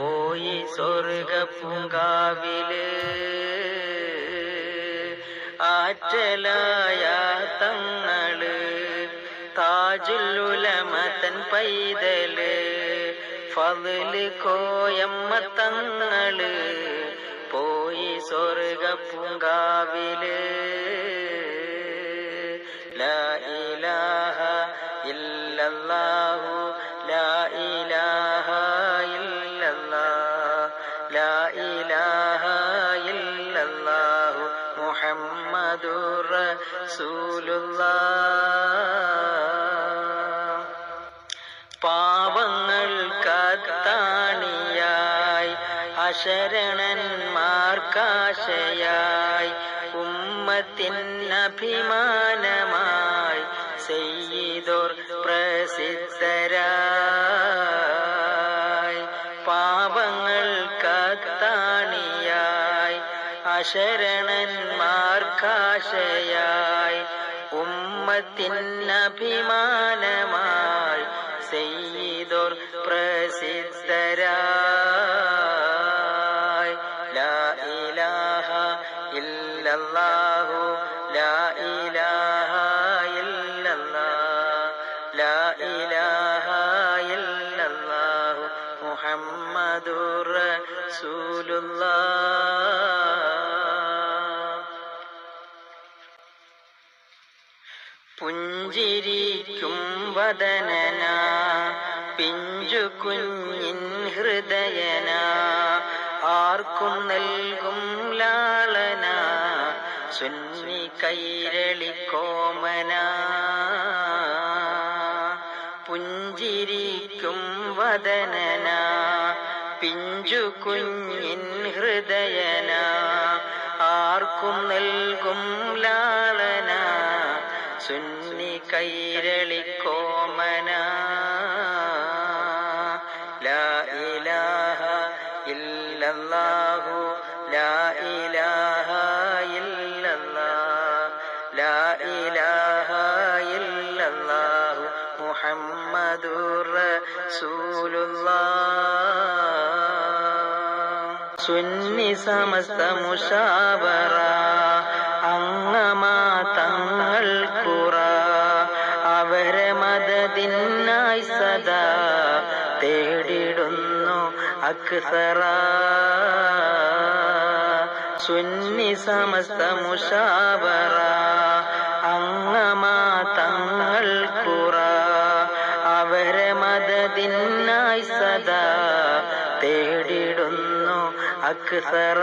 പോയി സ്വർഗപ്പുങ്കാവിൽ ആറ്റലായ തങ്ങൾ താജുല്ലുലമതൻ പൈതൽ. ഫതിൽ കോയമ്മ തങ്ങൾ പോയി സ്വർഗപ്പുങ്കാവിൽ ലാ ഇലാഹ ഇല്ലല്ലാ മുഹമ്മദുർ റസൂലുള്ളാ പാവങ്ങൾ കത്താണിയായി. അശരണന്മാർക്കാശയായി. ഉമ്മത്തിനഭിമാനമായി സെയ്തോർ പ്രസിദ്ധരാ അശരണന്മാർക്കാശയായി ഉമ്മത്തിനഭിമാനമായി ചെയ്തോർ പ്രസിദ്ധരായി. ലാ ഇലാഹ ഇല്ലല്ലാഹു ലാ ഇലാഹ ഇല്ലല്ലാഹ് ലാ ഇലാഹ ഇല്ലല്ലാഹു മുഹമ്മദുർ റസൂലുള്ളാഹ്. പുഞ്ചിരിക്കും വദനന പിഞ്ചു കുഞ്ഞിൻ ഹൃദയന. ആർക്കും നൽകും ലാളന സുന്നി കൈരളിക്കോമന പുഞ്ചിരിക്കും വദനന പിഞ്ചു കുഞ്ഞിൻ ഹൃദയന. ആർക്കും നൽകും ലാളന സുന്നി കൈരളിക്കോമന ലാ ഇലാഹ ഇല്ലല്ലാഹു. ലാ ഇലാഹ ഇല്ലല്ലാഹ്. ലാ ഇലാഹ ഇല്ലല്ലാഹു മുഹമ്മദുർ റസൂലുള്ളാഹ്. സുന്നി സമസ്ത മുഷാവറ. അംഗമാ തങ്ങൾ മദതിനായി സദാ തേടിടുന്നു അക്സറ. സുന്നി സമസ്ത മുഷാവറ. അങ്ങമാ തങ്ങൾ കുറ. അവരെ മദതിനായി സദാ തേടിടുന്നു അക്സറ.